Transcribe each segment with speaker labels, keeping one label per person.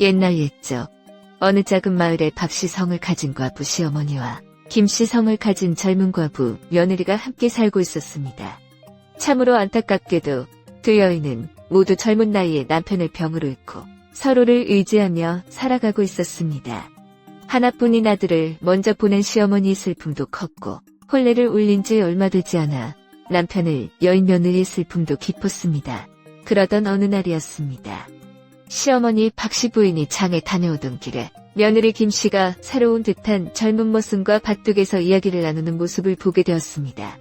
Speaker 1: 옛날 옛적 어느 작은 마을에 박씨 성을 가진 과부 시어머니와 김씨 성을 가진 젊은 과부 며느리가 함께 살고 있었습니다. 참으로 안타깝게도 두 여인은 모두 젊은 나이에 남편을 병으로 잃고 서로를 의지하며 살아가고 있었습니다. 하나뿐인 아들을 먼저 보낸 시어머니의 슬픔도 컸고 혼례를 울린 지 얼마 되지 않아 남편을 여인 며느리의 슬픔도 깊었습니다. 그러던 어느 날이었습니다. 시어머니 박씨 부인이 장에 다녀오던 길에 며느리 김씨가 새로운 듯한 젊은 모습과 밭둑에서 이야기를 나누는 모습을 보게 되었습니다.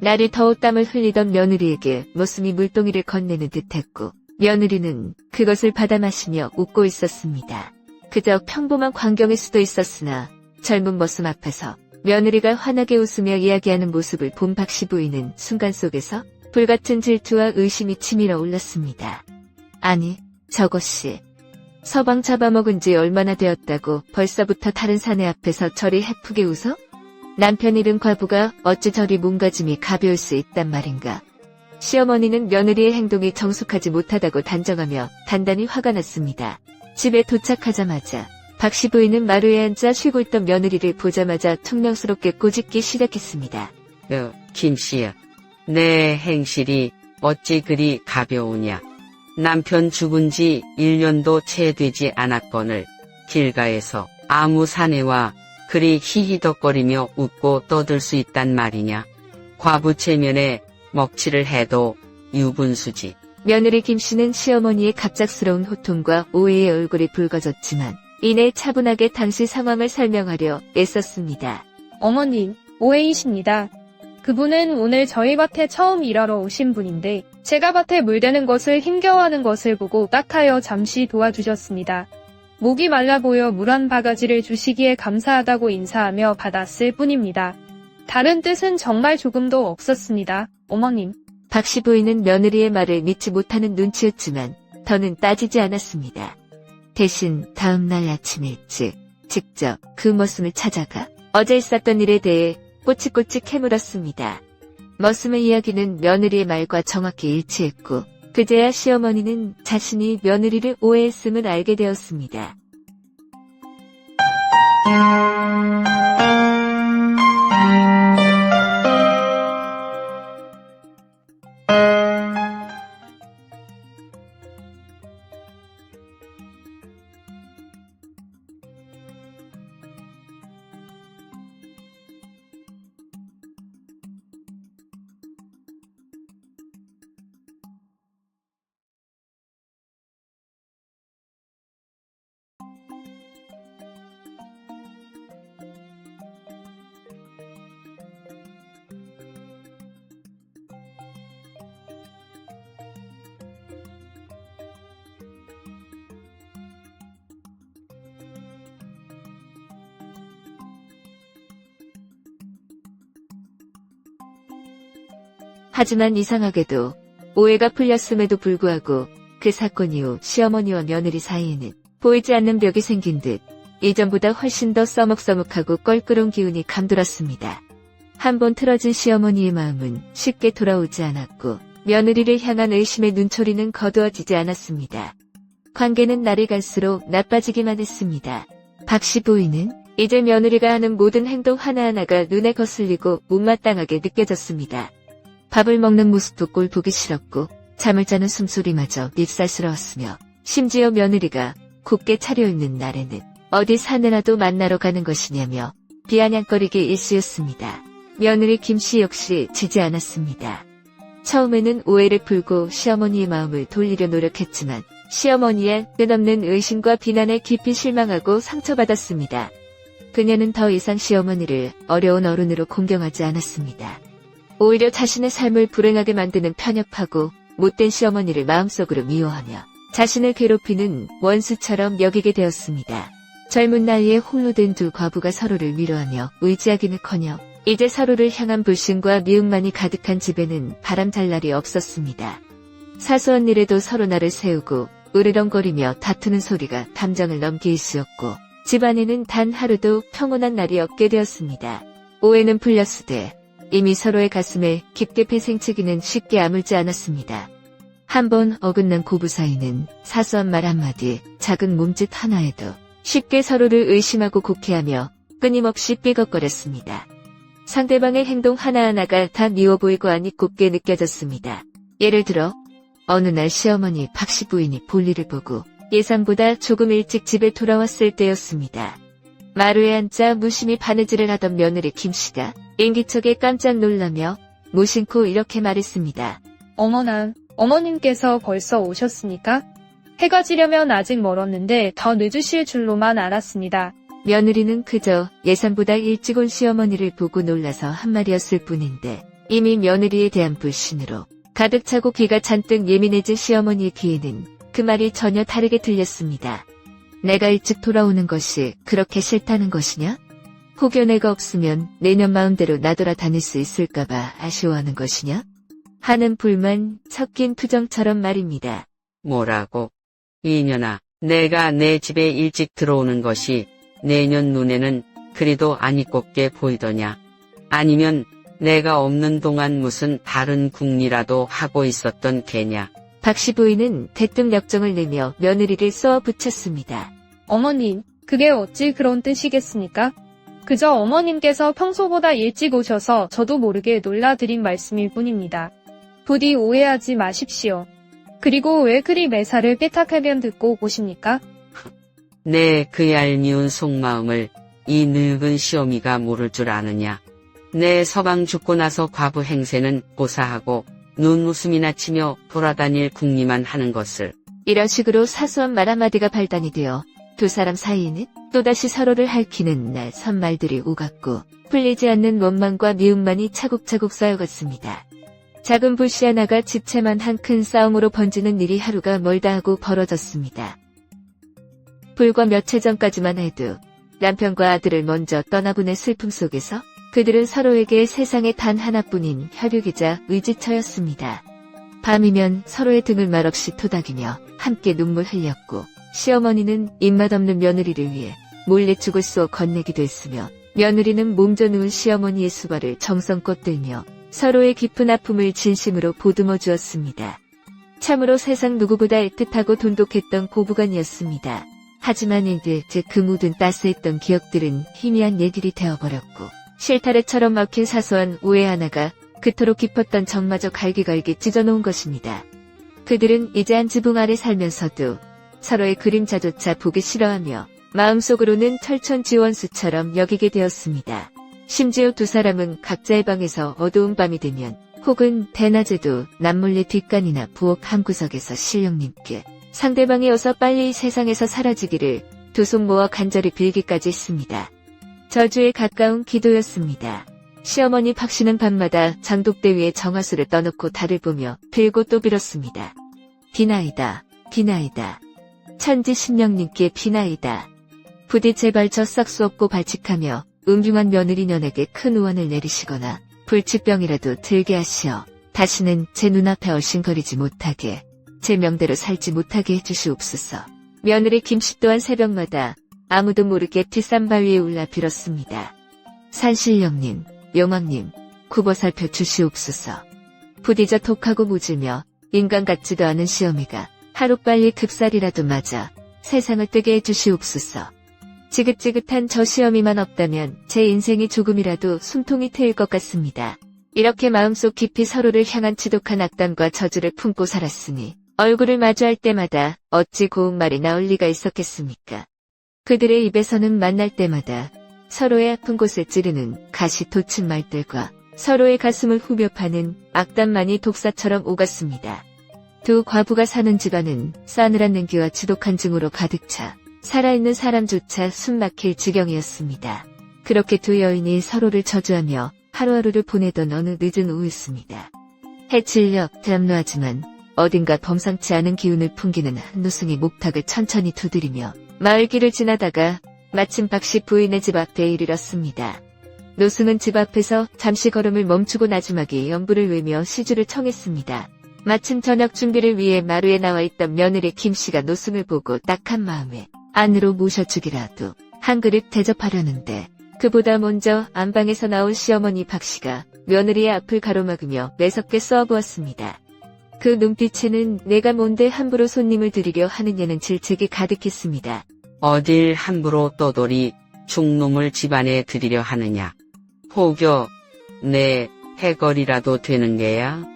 Speaker 1: 날이 더워 땀을 흘리던 며느리에게 모습이 물동이를 건네는 듯했고 며느리는 그것을 받아 마시며 웃고 있었습니다. 그저 평범한 광경일 수도 있었으나 젊은 모습 앞에서 며느리가 환하게 웃으며 이야기하는 모습을 본 박씨 부인은 순간 속에서 불같은 질투와 의심이 치밀어 올랐습니다. 아니, 저것이 서방 잡아먹은 지 얼마나 되었다고 벌써부터 다른 사내 앞에서 저리 해프게 웃어? 남편 잃은 과부가 어찌 저리 몸가짐이 가벼울 수 있단 말인가. 시어머니는 며느리의 행동이 정숙하지 못하다고 단정하며 단단히 화가 났습니다. 집에 도착하자마자 박씨 부인은 마루에 앉아 쉬고 있던 며느리를 보자마자 퉁명스럽게 꼬집기 시작했습니다.
Speaker 2: 어, 김씨야. 내 행실이 어찌 그리 가벼우냐. 남편 죽은 지 1년도 채 되지 않았거늘 길가에서 아무 사내와 그리 히히덕거리며 웃고 떠들 수 있단 말이냐. 과부 체면에 먹칠을 해도 유분수지.
Speaker 1: 며느리 김씨는 시어머니의 갑작스러운 호통과 오해의 얼굴이 붉어졌지만 이내 차분하게 당시 상황을 설명하려 애썼습니다.
Speaker 3: 어머님, 오해이십니다. 그분은 오늘 저희 밭에 처음 일하러 오신 분인데 제가 밭에 물대는 것을 힘겨워하는 것을 보고 딱하여 잠시 도와주셨습니다. 목이 말라 보여 물 한 바가지를 주시기에 감사하다고 인사하며 받았을 뿐입니다. 다른 뜻은 정말 조금도 없었습니다. 어머님.
Speaker 1: 박 씨 부인은 며느리의 말을 믿지 못하는 눈치였지만 더는 따지지 않았습니다. 대신 다음 날 아침 일찍 직접 그 머슴을 찾아가 어제 있었던 일에 대해 꼬치꼬치 캐물었습니다. 머슴의 이야기는 며느리의 말과 정확히 일치했고 그제야 시어머니는 자신이 며느리를 오해했음을 알게 되었습니다. 하지만 이상하게도 오해가 풀렸음에도 불구하고 그 사건 이후 시어머니와 며느리 사이에는 보이지 않는 벽이 생긴 듯 이전보다 훨씬 더 써먹써먹하고 껄끄러운 기운이 감돌았습니다. 한 번 틀어진 시어머니의 마음은 쉽게 돌아오지 않았고 며느리를 향한 의심의 눈초리는 거두어지지 않았습니다. 관계는 날이 갈수록 나빠지기만 했습니다. 박씨 부인은 이제 며느리가 하는 모든 행동 하나하나가 눈에 거슬리고 못마땅하게 느껴졌습니다. 밥을 먹는 모습도 꼴 보기 싫었고 잠을 자는 숨소리마저 밉살스러웠으며 심지어 며느리가 곱게 차려입는 날에는 어디 사내라도 만나러 가는 것이냐며 비아냥거리기 일쑤였습니다. 며느리 김씨 역시 지지 않았습니다. 처음에는 오해를 풀고 시어머니의 마음을 돌리려 노력했지만 시어머니의 끝없는 의심과 비난에 깊이 실망하고 상처받았습니다. 그녀는 더 이상 시어머니를 어려운 어른으로 공경하지 않았습니다. 오히려 자신의 삶을 불행하게 만드는 편협하고 못된 시어머니를 마음속으로 미워하며 자신을 괴롭히는 원수처럼 여기게 되었습니다. 젊은 나이에 홀로 된 두 과부가 서로를 위로하며 의지하기는커녕 이제 서로를 향한 불신과 미움만이 가득한 집에는 바람 잘 날이 없었습니다. 사소한 일에도 서로 나를 세우고 으르렁거리며 다투는 소리가 감정을 넘게 일쑤였고 집안에는 단 하루도 평온한 날이 없게 되었습니다. 오해는 풀렸으되 이미 서로의 가슴에 깊게 패생치기는 쉽게 아물지 않았습니다. 한 번 어긋난 고부 사이는 사소한 말 한마디, 작은 몸짓 하나에도 쉽게 서로를 의심하고 곡해하며 끊임없이 삐걱거렸습니다. 상대방의 행동 하나하나가 다 미워 보이고 아니 곱게 느껴졌습니다. 예를 들어 어느 날 시어머니 박씨 부인이 볼일을 보고 예상보다 조금 일찍 집에 돌아왔을 때였습니다. 마루에 앉아 무심히 바느질을 하던 며느리 김씨가 인기척에 깜짝 놀라며 무심코 이렇게 말했습니다.
Speaker 3: 어머나, 어머님께서 벌써 오셨습니까? 해가 지려면 아직 멀었는데 더 늦으실 줄로만 알았습니다.
Speaker 1: 며느리는 그저 예상보다 일찍 온 시어머니를 보고 놀라서 한 말이었을 뿐인데 이미 며느리에 대한 불신으로 가득 차고 귀가 잔뜩 예민해진 시어머니의 귀에는 그 말이 전혀 다르게 들렸습니다. 내가 일찍 돌아오는 것이 그렇게 싫다는 것이냐? 혹여 내가 없으면 내년 마음대로 나돌아 다닐 수 있을까봐 아쉬워하는 것이냐? 하는 불만 섞인 투정처럼 말입니다.
Speaker 2: 뭐라고? 이년아, 내가 내 집에 일찍 들어오는 것이 내년 눈에는 그리도 안 이꼽게 보이더냐? 아니면 내가 없는 동안 무슨 다른 궁리라도 하고 있었던 개냐?
Speaker 1: 박씨 부인은 대뜸 역정을 내며 며느리를 쏘아 붙였습니다.
Speaker 3: 어머님, 그게 어찌 그런 뜻이겠습니까? 그저 어머님께서 평소보다 일찍 오셔서 저도 모르게 놀라드린 말씀일 뿐입니다. 부디 오해하지 마십시오. 그리고 왜 그리 매사를 삐딱하면 듣고 오십니까?
Speaker 2: 내 그 얄미운 속마음을 이 늙은 시어미가 모를 줄 아느냐. 내 서방 죽고 나서 과부 행세는 고사하고 눈웃음이나 치며 돌아다닐 궁리만 하는 것을
Speaker 1: 이런 식으로 사소한 말 한마디가 발단이 되어 두 사람 사이에는 또다시 서로를 핥히는 날 선 말들이 오갔고 풀리지 않는 원망과 미움만이 차곡차곡 쌓여갔습니다. 작은 불씨 하나가 집채만 한 큰 싸움으로 번지는 일이 하루가 멀다 하고 벌어졌습니다. 불과 며칠 전까지만 해도 남편과 아들을 먼저 떠나보낸 슬픔 속에서 그들은 서로에게 세상에 단 하나뿐인 혈육이자 의지처였습니다. 밤이면 서로의 등을 말없이 토닥이며 함께 눈물 흘렸고 시어머니는 입맛 없는 며느리를 위해 몰래 죽을 쏘 건네기도 했으며 며느리는 몸져 누운 시어머니의 수발을 정성껏 들며 서로의 깊은 아픔을 진심으로 보듬어 주었습니다. 참으로 세상 누구보다 애틋하고 돈독했던 고부간이었습니다. 하지만 이제 그 모든 따스했던 기억들은 희미한 얘들이 되어버렸고 실타래처럼 막힌 사소한 오해 하나가 그토록 깊었던 정마저 갈기갈기 찢어놓은 것입니다. 그들은 이제 한 지붕 아래 살면서도 서로의 그림자조차 보기 싫어하며 마음속으로는 철천지원수처럼 여기게 되었습니다. 심지어 두 사람은 각자의 방에서 어두운 밤이 되면 혹은 대낮에도 남몰래 뒷간이나 부엌 한 구석에서 실령님께 상대방이 어서 빨리 이 세상에서 사라지기를 두 손 모아 간절히 빌기까지 했습니다. 저주에 가까운 기도였습니다. 시어머니 박씨는 밤마다 장독대 위에 정화수를 떠놓고 달을 보며 빌고 또 빌었습니다. 비나이다, 비나이다. 천지 신령님께 비나이다. 부디 제발 저 싹수 없고 발칙하며 음흉한 며느리년에게 큰 우원을 내리시거나 불치병이라도 들게 하시어 다시는 제 눈앞에 얼씬거리지 못하게 제 명대로 살지 못하게 해주시옵소서. 며느리 김씨 또한 새벽마다 아무도 모르게 뒷산바 위에 올라 빌었습니다. 산신령님, 용왕님, 굽어 살펴 주시옵소서. 부디 저 독하고 모질며 인간 같지도 않은 시어미가 하루빨리 급살이라도 맞아 세상을 뜨게 해주시옵소서. 지긋지긋한 저 시어미만 없다면 제 인생이 조금이라도 숨통이 트일 것 같습니다. 이렇게 마음속 깊이 서로를 향한 지독한 악담과 저주를 품고 살았으니 얼굴을 마주할 때마다 어찌 고운 말이 나올 리가 있었겠습니까? 그들의 입에서는 만날 때마다 서로의 아픈 곳을 찌르는 가시 돋친 말들과 서로의 가슴을 후벼 파는 악담만이 독사처럼 오갔습니다. 두 과부가 사는 집안은 싸늘한 냉기와 지독한 증오로 가득 차 살아있는 사람조차 숨 막힐 지경이었습니다. 그렇게 두 여인이 서로를 저주하며 하루하루를 보내던 어느 늦은 오후였습니다. 해질녘 드람노하지만 어딘가 범상치 않은 기운을 풍기는 한 노승이 목탁을 천천히 두드리며 마을길을 지나다가 마침 박씨 부인의 집 앞에 이르렀습니다. 노승은 집 앞에서 잠시 걸음을 멈추고 나주막이 연부를 외며 시주를 청했습니다. 마침 저녁 준비를 위해 마루에 나와 있던 며느리 김씨가 노승을 보고 딱한 마음에 안으로 모셔주기라도 한 그릇 대접하려는데 그보다 먼저 안방에서 나온 시어머니 박씨가 며느리의 앞을 가로막으며 매섭게 쏘아보았습니다. 그 눈빛에는 내가 뭔데 함부로 손님을 들이려 하느냐는 질책이 가득했습니다.
Speaker 2: 어딜 함부로 떠돌이 중놈을 집안에 들이려 하느냐. 혹여 내 해거리라도 되는 게야.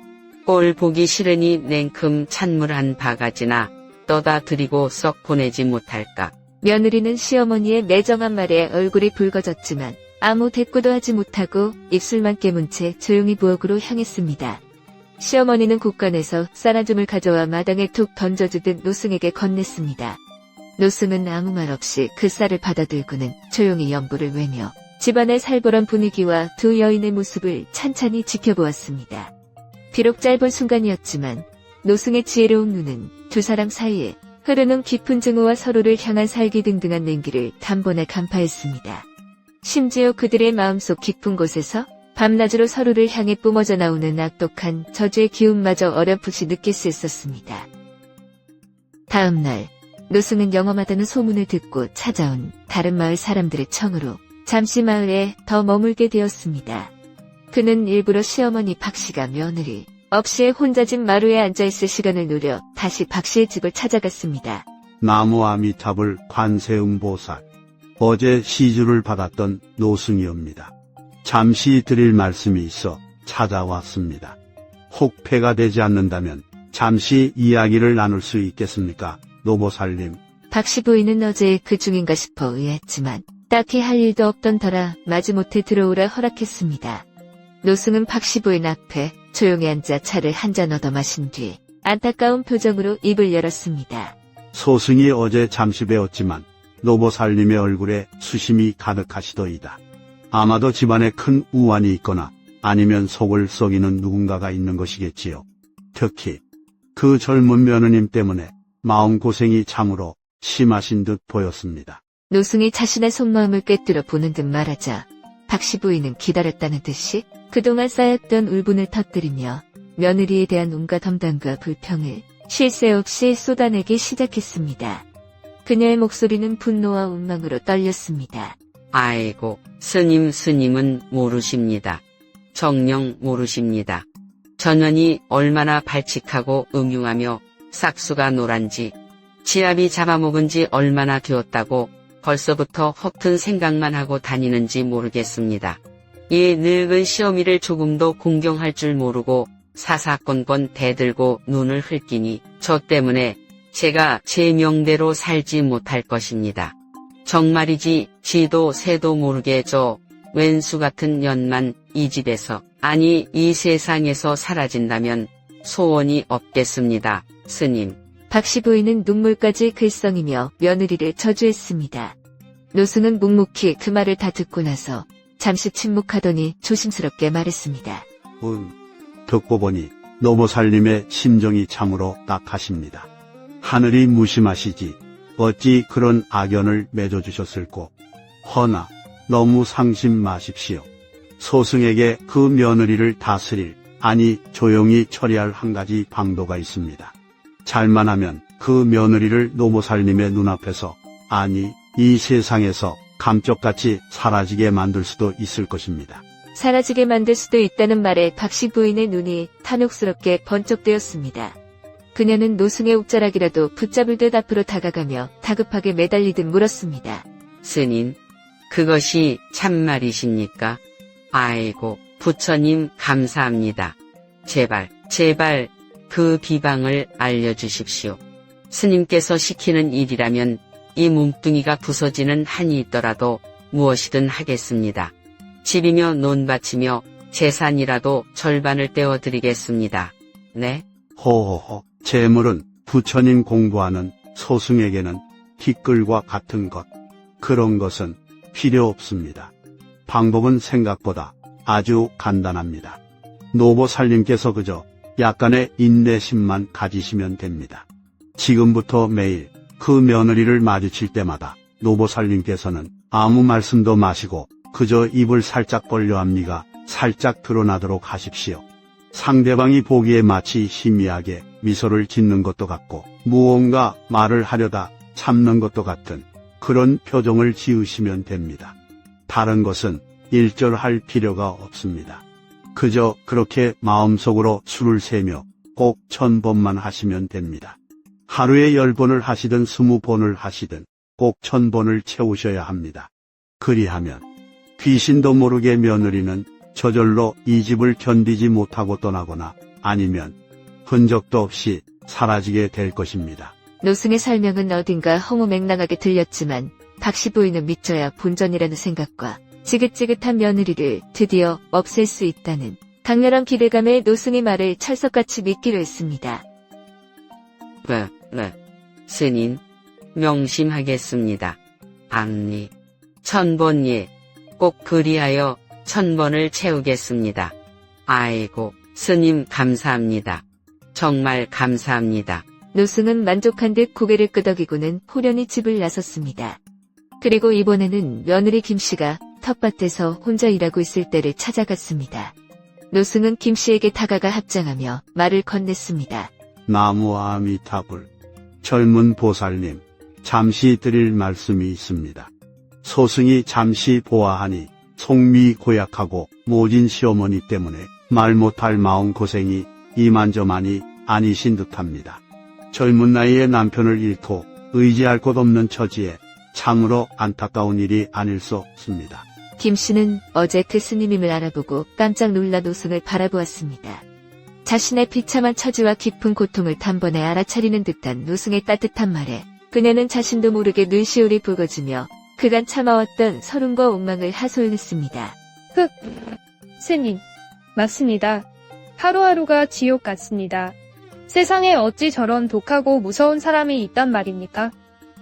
Speaker 2: 꼴 보기 싫으니 냉큼 찬물 한 바가지나 떠다 드리고 썩 보내지 못할까.
Speaker 1: 며느리는 시어머니의 매정한 말에 얼굴이 붉어졌지만 아무 대꾸도 하지 못하고 입술만 깨문 채 조용히 부엌으로 향했습니다. 시어머니는 곳간에서 쌀아줌을 가져와 마당에 툭 던져주듯 노승에게 건넸습니다. 노승은 아무 말 없이 그 쌀을 받아들고는 조용히 연부를 외며 집안의 살벌한 분위기와 두 여인의 모습을 찬찬히 지켜보았습니다. 비록 짧은 순간이었지만 노승의 지혜로운 눈은 두 사람 사이에 흐르는 깊은 증오와 서로를 향한 살기 등등한 냉기를 단번에 간파했습니다. 심지어 그들의 마음속 깊은 곳에서 밤낮으로 서로를 향해 뿜어져 나오는 악독한 저주의 기운마저 어렴풋이 느낄 수 있었습니다. 다음 날 노승은 영험하다는 소문을 듣고 찾아온 다른 마을 사람들의 청으로 잠시 마을에 더 머물게 되었습니다. 그는 일부러 시어머니 박씨가 며느리 없이 혼자 집 마루에 앉아있을 시간을 노려 다시 박씨의 집을 찾아갔습니다.
Speaker 4: 나무 아미타불 관세음 보살. 어제 시주를 받았던 노승이옵니다. 잠시 드릴 말씀이 있어 찾아왔습니다. 혹 폐가 되지 않는다면 잠시 이야기를 나눌 수 있겠습니까? 노보살님.
Speaker 1: 박씨 부인은 어제 그 중인가 싶어 의했지만 딱히 할 일도 없던 터라 마지못해 들어오라 허락했습니다. 노승은 박씨 부인 앞에 조용히 앉아 차를 한 잔 얻어 마신 뒤 안타까운 표정으로 입을 열었습니다.
Speaker 4: 소승이 어제 잠시 배웠지만 노보살님의 얼굴에 수심이 가득하시더이다. 아마도 집안에 큰 우환이 있거나 아니면 속을 썩이는 누군가가 있는 것이겠지요. 특히 그 젊은 며느님 때문에 마음고생이 참으로 심하신 듯 보였습니다.
Speaker 1: 노승이 자신의 속마음을 꿰뚫어 보는 듯 말하자 박씨 부인은 기다렸다는 듯이 그동안 쌓였던 울분을 터뜨리며 며느리에 대한 온갖 험담과 불평을 쉴새 없이 쏟아내기 시작했습니다. 그녀의 목소리는 분노와 원망으로 떨렸습니다.
Speaker 2: 아이고, 스님 스님은 모르십니다. 정령 모르십니다. 전원이 얼마나 발칙하고 음흉하며 싹수가 노란지, 지압이 잡아먹은 지 얼마나 되었다고 벌써부터 허튼 생각만 하고 다니는지 모르겠습니다. 이 늙은 시어미를 조금도 공경할 줄 모르고 사사건건 대들고 눈을 흘끼니 저 때문에 제가 제 명대로 살지 못할 것입니다. 정말이지 지도 새도 모르게 저 왼수 같은 년만 이 집에서 아니 이 세상에서 사라진다면 소원이 없겠습니다. 스님.
Speaker 1: 박씨 부인은 눈물까지 글썽이며 며느리를 저주했습니다. 노승은 묵묵히 그 말을 다 듣고 나서 잠시 침묵하더니 조심스럽게 말했습니다.
Speaker 4: 응. 듣고 보니 노보살님의 심정이 참으로 딱하십니다. 하늘이 무심하시지 어찌 그런 악연을 맺어주셨을꼬. 허나 너무 상심 마십시오. 소승에게 그 며느리를 다스릴 아니 조용히 처리할 한 가지 방도가 있습니다. 잘만 하면 그 며느리를 노보살님의 눈앞에서 아니 이 세상에서 감쪽같이 사라지게 만들 수도 있을 것입니다.
Speaker 1: 사라지게 만들 수도 있다는 말에 박씨 부인의 눈이 탐욕스럽게 번쩍되었습니다. 그녀는 노승의 옥자락이라도 붙잡을 듯 앞으로 다가가며 다급하게 매달리듯 물었습니다.
Speaker 2: 스님, 그것이 참말이십니까? 아이고, 부처님 감사합니다. 제발, 제발 그 비방을 알려주십시오. 스님께서 시키는 일이라면 이 몸뚱이가 부서지는 한이 있더라도 무엇이든 하겠습니다. 집이며 논밭이며 재산이라도 절반을 떼어드리겠습니다. 네?
Speaker 4: 호호호, 재물은 부처님 공부하는 소승에게는 티끌과 같은 것. 그런 것은 필요 없습니다. 방법은 생각보다 아주 간단합니다. 노보살님께서 그저 약간의 인내심만 가지시면 됩니다. 지금부터 매일 그 며느리를 마주칠 때마다 노보살님께서는 아무 말씀도 마시고 그저 입을 살짝 벌려 합니가 살짝 드러나도록 하십시오. 상대방이 보기에 마치 희미하게 미소를 짓는 것도 같고 무언가 말을 하려다 참는 것도 같은 그런 표정을 지으시면 됩니다. 다른 것은 일절할 필요가 없습니다. 그저 그렇게 마음속으로 술을 세며 꼭 천번만 하시면 됩니다. 하루에 열 번을 하시든 스무 번을 하시든 꼭 천번을 채우셔야 합니다. 그리하면 귀신도 모르게 며느리는 저절로 이 집을 견디지 못하고 떠나거나 아니면 흔적도 없이 사라지게 될 것입니다.
Speaker 1: 노승의 설명은 어딘가 허무맹랑하게 들렸지만 박씨 부인은 믿져야 본전이라는 생각과 지긋지긋한 며느리를 드디어 없앨 수 있다는 강렬한 기대감에 노승의 말을 철석같이 믿기로 했습니다.
Speaker 2: 네, 네. 스님, 명심하겠습니다. 앞니, 천번예, 꼭 그리하여 천번을 채우겠습니다. 아이고, 스님 감사합니다. 정말 감사합니다.
Speaker 1: 노승은 만족한 듯 고개를 끄덕이고는 호련히 집을 나섰습니다. 그리고 이번에는 며느리 김씨가 텃밭에서 혼자 일하고 있을 때를 찾아갔습니다. 노승은 김씨에게 다가가 합장하며 말을 건넸습니다.
Speaker 4: 나무 아미타불. 젊은 보살님, 잠시 드릴 말씀이 있습니다. 소승이 잠시 보아하니 송미 고약하고 모진 시어머니 때문에 말 못할 마음 고생이 이만저만이 아니신 듯합니다. 젊은 나이에 남편을 잃고 의지할 곳 없는 처지에 참으로 안타까운 일이 아닐 수 없습니다.
Speaker 1: 김 씨는 어제 그 스님임을 알아보고 깜짝 놀라 노승을 바라보았습니다. 자신의 비참한 처지와 깊은 고통을 단번에 알아차리는 듯한 노승의 따뜻한 말에 그녀는 자신도 모르게 눈시울이 붉어지며 그간 참아왔던 서름과 옥망을 하소연했습니다.
Speaker 3: 흑. 스님. 맞습니다. 하루하루가 지옥 같습니다. 세상에 어찌 저런 독하고 무서운 사람이 있단 말입니까?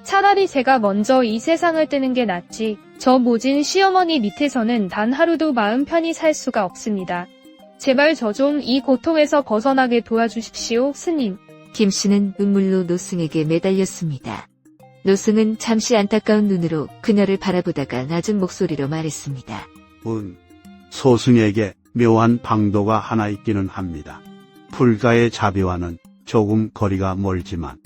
Speaker 3: 차라리 제가 먼저 이 세상을 뜨는 게 낫지. 저 모진 시어머니 밑에서는 단 하루도 마음 편히 살 수가 없습니다. 제발 저 좀 이 고통에서 벗어나게 도와주십시오, 스님.
Speaker 1: 김 씨는 눈물로 노승에게 매달렸습니다. 노승은 잠시 안타까운 눈으로 그녀를 바라보다가 낮은 목소리로 말했습니다.
Speaker 4: 은, 소승에게 묘한 방도가 하나 있기는 합니다. 불가의 자비와는 조금 거리가 멀지만,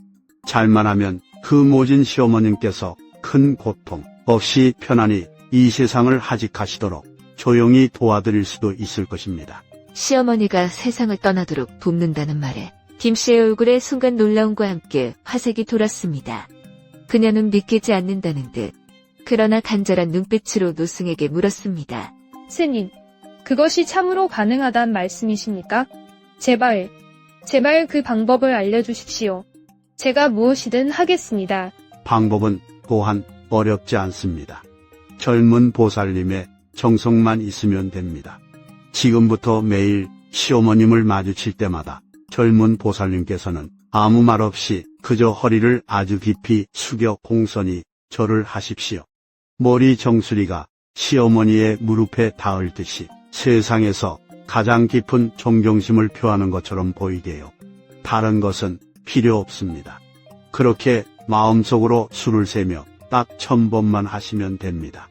Speaker 4: 잘만 하면 그 모진 시어머님께서 큰 고통 없이 편안히 이 세상을 하직하시도록 조용히 도와드릴 수도 있을 것입니다.
Speaker 1: 시어머니가 세상을 떠나도록 돕는다는 말에 김 씨의 얼굴에 순간 놀라움과 함께 화색이 돌았습니다. 그녀는 믿기지 않는다는 듯 그러나 간절한 눈빛으로 노승에게 물었습니다.
Speaker 3: 스님, 그것이 참으로 가능하단 말씀이십니까? 제발, 제발 그 방법을 알려주십시오. 제가 무엇이든 하겠습니다.
Speaker 4: 방법은 또한 어렵지 않습니다. 젊은 보살님의 정성만 있으면 됩니다. 지금부터 매일 시어머님을 마주칠 때마다 젊은 보살님께서는 아무 말 없이 그저 허리를 아주 깊이 숙여 공손히 절을 하십시오. 머리 정수리가 시어머니의 무릎에 닿을 듯이 세상에서 가장 깊은 존경심을 표하는 것처럼 보이게요. 다른 것은 필요 없습니다. 그렇게 마음속으로 술을 세며 딱 천 번만 하시면 됩니다.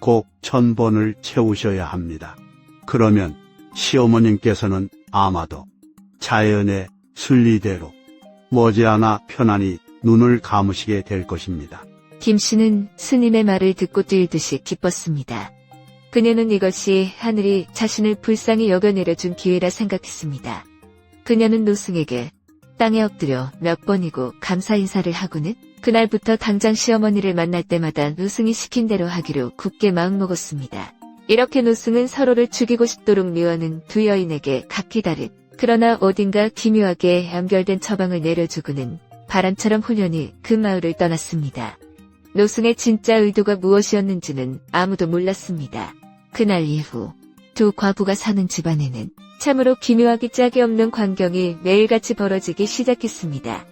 Speaker 4: 꼭 천 번을 채우셔야 합니다. 그러면 시어머님께서는 아마도 자연의 순리대로 머지않아 편안히 눈을 감으시게 될 것입니다.
Speaker 1: 김 씨는 스님의 말을 듣고 뛸 듯이 기뻤습니다. 그녀는 이것이 하늘이 자신을 불쌍히 여겨 내려준 기회라 생각했습니다. 그녀는 노승에게 땅에 엎드려 몇 번이고 감사 인사를 하고는 그날부터 당장 시어머니를 만날 때마다 노승이 시킨 대로 하기로 굳게 마음먹었습니다. 이렇게 노승은 서로를 죽이고 싶도록 미워하는 두 여인에게 각기 다른 그러나 어딘가 기묘하게 연결된 처방을 내려주고는 바람처럼 훈련이 그 마을을 떠났습니다. 노승의 진짜 의도가 무엇이었는지는 아무도 몰랐습니다. 그날 이후 두 과부가 사는 집안에는 참으로 기묘하기 짝이 없는 광경이 매일같이 벌어지기 시작했습니다.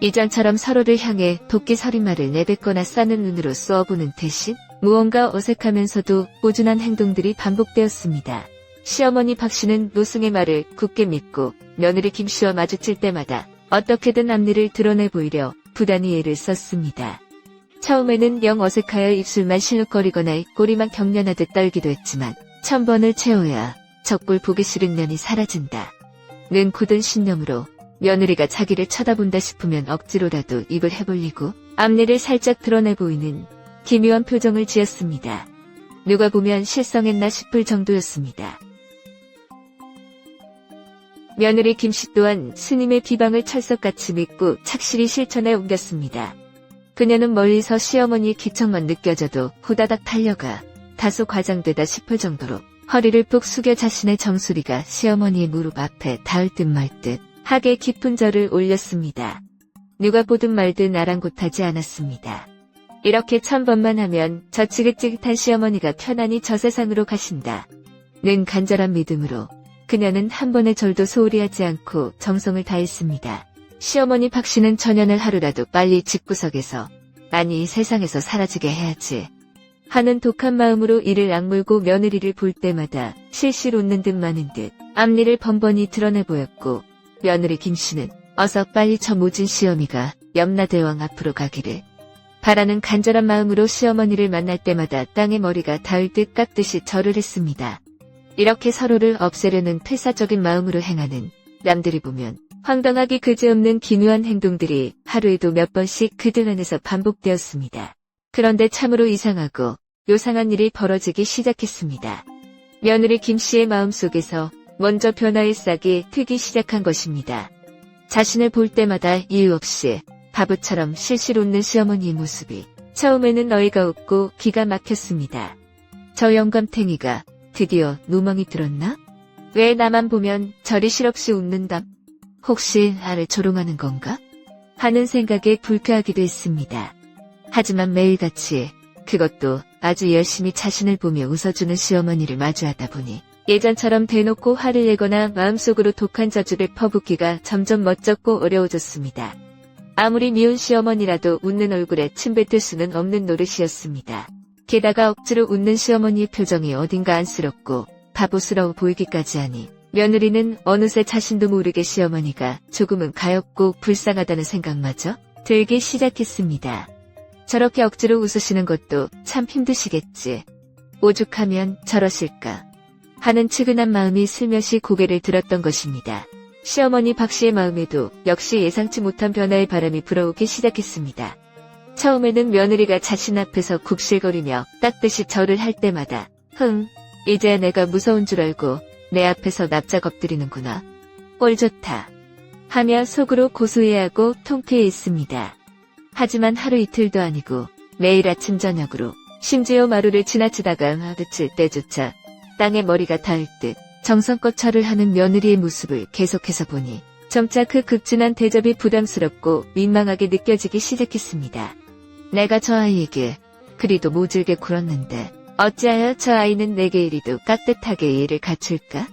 Speaker 1: 이전처럼 서로를 향해 도끼 서린말을 내뱉거나 싸는 눈으로 쏘아보는 대신 무언가 어색하면서도 꾸준한 행동들이 반복되었습니다. 시어머니 박 씨는 노승의 말을 굳게 믿고 며느리 김 씨와 마주칠 때마다 어떻게든 앞니를 드러내 보이려 부단히 애를 썼습니다. 처음에는 영 어색하여 입술만 실룩거리거나 꼬리만 경련하듯 떨기도 했지만 천 번을 채워야 적골 보기 싫은 년이 사라진다. 는 굳은 신념으로 며느리가 자기를 쳐다본다 싶으면 억지로라도 입을 해벌리고 앞니를 살짝 드러내 보이는 기묘한 표정을 지었습니다. 누가 보면 실성했나 싶을 정도였습니다. 며느리 김씨 또한 스님의 비방을 철석같이 믿고 착실히 실천에 옮겼습니다. 그녀는 멀리서 시어머니의 기척만 느껴져도 후다닥 달려가 다소 과장되다 싶을 정도로 허리를 푹 숙여 자신의 정수리가 시어머니의 무릎 앞에 닿을 듯 말듯 하게 깊은 절을 올렸습니다. 누가 보든 말든 아랑곳하지 않았습니다. 이렇게 천 번만 하면 저 지긋지긋한 시어머니가 편안히 저 세상으로 가신다. 는 간절한 믿음으로 그녀는 한 번의 절도 소홀히 하지 않고 정성을 다했습니다. 시어머니 박 씨는 천연을 하루라도 빨리 집구석에서 아니 세상에서 사라지게 해야지 하는 독한 마음으로 이를 악물고 며느리를 볼 때마다 실실 웃는 듯 마는 듯 앞니를 번번이 드러내 보였고 며느리 김 씨는 어서 빨리 저 모진 시어미가 염라대왕 앞으로 가기를 바라는 간절한 마음으로 시어머니를 만날 때마다 땅에 머리가 닿을 듯 깎듯이 절을 했습니다. 이렇게 서로를 없애려는 필사적인 마음으로 행하는 남들이 보면 황당하기 그지없는 기묘한 행동들이 하루에도 몇 번씩 그들 안에서 반복되었습니다. 그런데 참으로 이상하고 요상한 일이 벌어지기 시작했습니다. 며느리 김 씨의 마음속에서 먼저 변화의 싹이 트기 시작한 것입니다. 자신을 볼 때마다 이유 없이 바보처럼 실실 웃는 시어머니의 모습이 처음에는 어이가 없고 기가 막혔습니다. 저 영감탱이가 드디어 누멍이 들었나? 왜 나만 보면 저리 실없이 웃는다? 혹시 나를 조롱하는 건가? 하는 생각에 불쾌하기도 했습니다. 하지만 매일같이 그것도 아주 열심히 자신을 보며 웃어주는 시어머니를 마주하다 보니 예전처럼 대놓고 화를 내거나 마음속으로 독한 저주를 퍼붓기가 점점 멋쩍고 어려워졌습니다. 아무리 미운 시어머니라도 웃는 얼굴에 침 뱉을 수는 없는 노릇이었습니다. 게다가 억지로 웃는 시어머니의 표정이 어딘가 안쓰럽고 바보스러워 보이기까지 하니 며느리는 어느새 자신도 모르게 시어머니가 조금은 가엽고 불쌍하다는 생각마저 들기 시작했습니다. 저렇게 억지로 웃으시는 것도 참 힘드시겠지. 오죽하면 저러실까. 하는 측은한 마음이 슬며시 고개를 들었던 것입니다. 시어머니 박 씨의 마음에도 역시 예상치 못한 변화의 바람이 불어오기 시작했습니다. 처음에는 며느리가 자신 앞에서 굽실거리며 깍듯이 절을 할 때마다 흥, 이제야 내가 무서운 줄 알고 내 앞에서 납작 엎드리는구나. 꼴 좋다. 하며 속으로 고소해하고 통쾌해 있습니다. 하지만 하루 이틀도 아니고 매일 아침 저녁으로 심지어 마루를 지나치다가 그칠 때조차 땅에 머리가 닿을 듯 정성껏 절을 하는 며느리의 모습을 계속해서 보니 점차 그 극진한 대접이 부담스럽고 민망하게 느껴지기 시작했습니다. 내가 저 아이에게 그리도 모질게 굴었는데 어찌하여 저 아이는 내게 이리도 깍듯하게 예를 갖출까?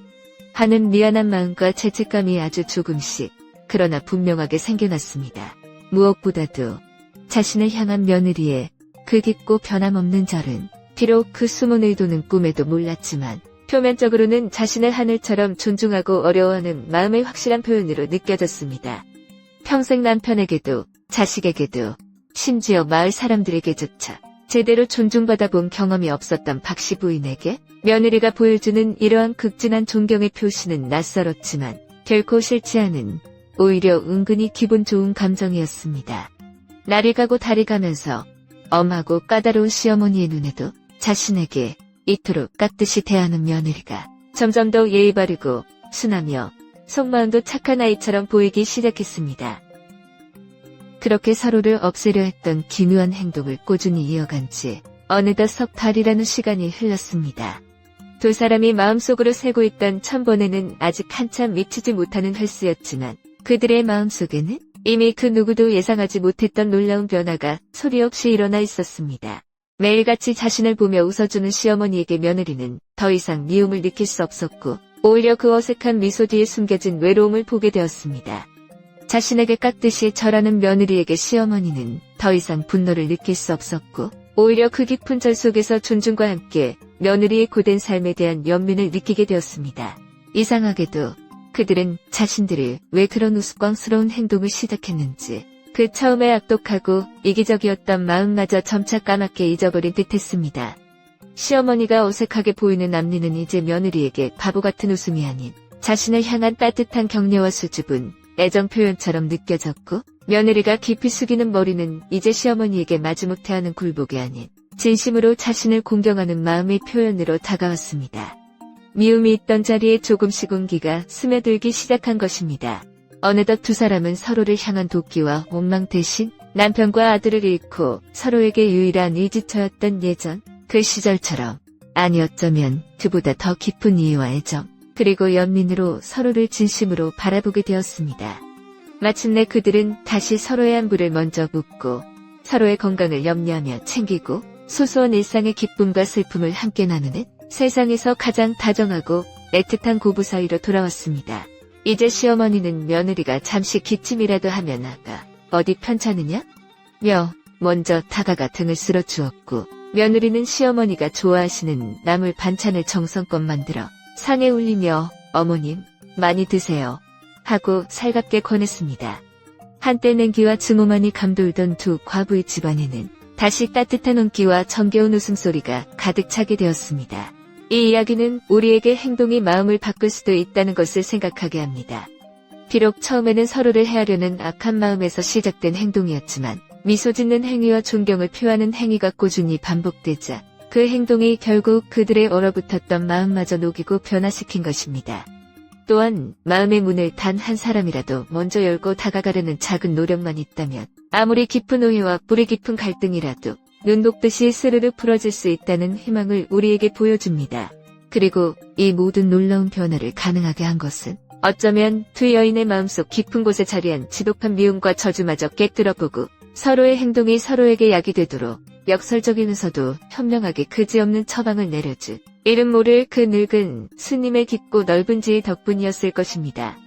Speaker 1: 하는 미안한 마음과 죄책감이 아주 조금씩 그러나 분명하게 생겨났습니다. 무엇보다도 자신을 향한 며느리의 그 깊고 변함없는 절은 비록 그 숨은 의도는 꿈에도 몰랐지만 표면적으로는 자신을 하늘처럼 존중하고 어려워하는 마음의 확실한 표현으로 느껴졌습니다. 평생 남편에게도 자식에게도 심지어 마을 사람들에게조차 제대로 존중받아 본 경험이 없었던 박씨 부인에게 며느리가 보여주는 이러한 극진한 존경의 표시는 낯설었지만 결코 싫지 않은 오히려 은근히 기분 좋은 감정이었습니다. 날이 가고 달이 가면서 엄하고 까다로운 시어머니의 눈에도 자신에게 이토록 깍듯이 대하는 며느리가 점점 더 예의 바르고 순하며 속마음도 착한 아이처럼 보이기 시작했습니다. 그렇게 서로를 없애려 했던 기묘한 행동을 꾸준히 이어간 지 어느덧 석 달이라는 시간이 흘렀습니다. 두 사람이 마음속으로 세고 있던 천번에는 아직 한참 미치지 못하는 횟수였지만 그들의 마음속에는 이미 그 누구도 예상하지 못했던 놀라운 변화가 소리 없이 일어나 있었습니다. 매일같이 자신을 보며 웃어주는 시어머니에게 며느리는 더 이상 미움을 느낄 수 없었고 오히려 그 어색한 미소 뒤에 숨겨진 외로움을 보게 되었습니다. 자신에게 깍듯이 절하는 며느리에게 시어머니는 더 이상 분노를 느낄 수 없었고 오히려 그 깊은 절 속에서 존중과 함께 며느리의 고된 삶에 대한 연민을 느끼게 되었습니다. 이상하게도 그들은 자신들을 왜 그런 우스꽝스러운 행동을 시작했는지 그 처음에 악독하고 이기적이었던 마음마저 점차 까맣게 잊어버린 듯했습니다. 시어머니가 어색하게 보이는 앞니는 이제 며느리에게 바보 같은 웃음이 아닌 자신을 향한 따뜻한 격려와 수줍은 애정 표현처럼 느껴졌고 며느리가 깊이 숙이는 머리는 이제 시어머니에게 마지못해 하는 굴복이 아닌 진심으로 자신을 공경하는 마음의 표현으로 다가왔습니다. 미움이 있던 자리에 조금씩 온기가 스며들기 시작한 것입니다. 어느덧 두 사람은 서로를 향한 도끼와 원망 대신 남편과 아들을 잃고 서로에게 유일한 의지처였던 예전 그 시절처럼 아니 어쩌면 그보다 더 깊은 이해와 애정 그리고 연민으로 서로를 진심으로 바라보게 되었습니다. 마침내 그들은 다시 서로의 안부를 먼저 묻고 서로의 건강을 염려하며 챙기고 소소한 일상의 기쁨과 슬픔을 함께 나누는 세상에서 가장 다정하고 애틋한 고부 사이로 돌아왔습니다. 이제 시어머니는 며느리가 잠시 기침이라도 하면 아가 어디 편찮으냐? 며 먼저 다가가 등을 쓸어 주었고 며느리는 시어머니가 좋아하시는 나물 반찬을 정성껏 만들어 상에 올리며 어머님 많이 드세요 하고 살갑게 권했습니다. 한때 냉기와 증오만이 감돌던 두 과부의 집안에는 다시 따뜻한 온기와 정겨운 웃음소리가 가득 차게 되었습니다. 이 이야기는 우리에게 행동이 마음을 바꿀 수도 있다는 것을 생각하게 합니다. 비록 처음에는 서로를 해하려는 악한 마음에서 시작된 행동이었지만 미소 짓는 행위와 존경을 표하는 행위가 꾸준히 반복되자 그 행동이 결국 그들의 얼어붙었던 마음마저 녹이고 변화시킨 것입니다. 또한 마음의 문을 단 한 사람이라도 먼저 열고 다가가려는 작은 노력만 있다면 아무리 깊은 오해와 뿌리 깊은 갈등이라도 눈 녹듯이 스르르 풀어질 수 있다는 희망을 우리에게 보여줍니다. 그리고 이 모든 놀라운 변화를 가능하게 한 것은 어쩌면 두 여인의 마음속 깊은 곳에 자리한 지독한 미움과 저주마저 깨뜨려보고 서로의 행동이 서로에게 약이 되도록 역설적이면서도 현명하게 그지없는 처방을 내려준 이름 모를 그 늙은 스님의 깊고 넓은 지혜 덕분이었을 것입니다.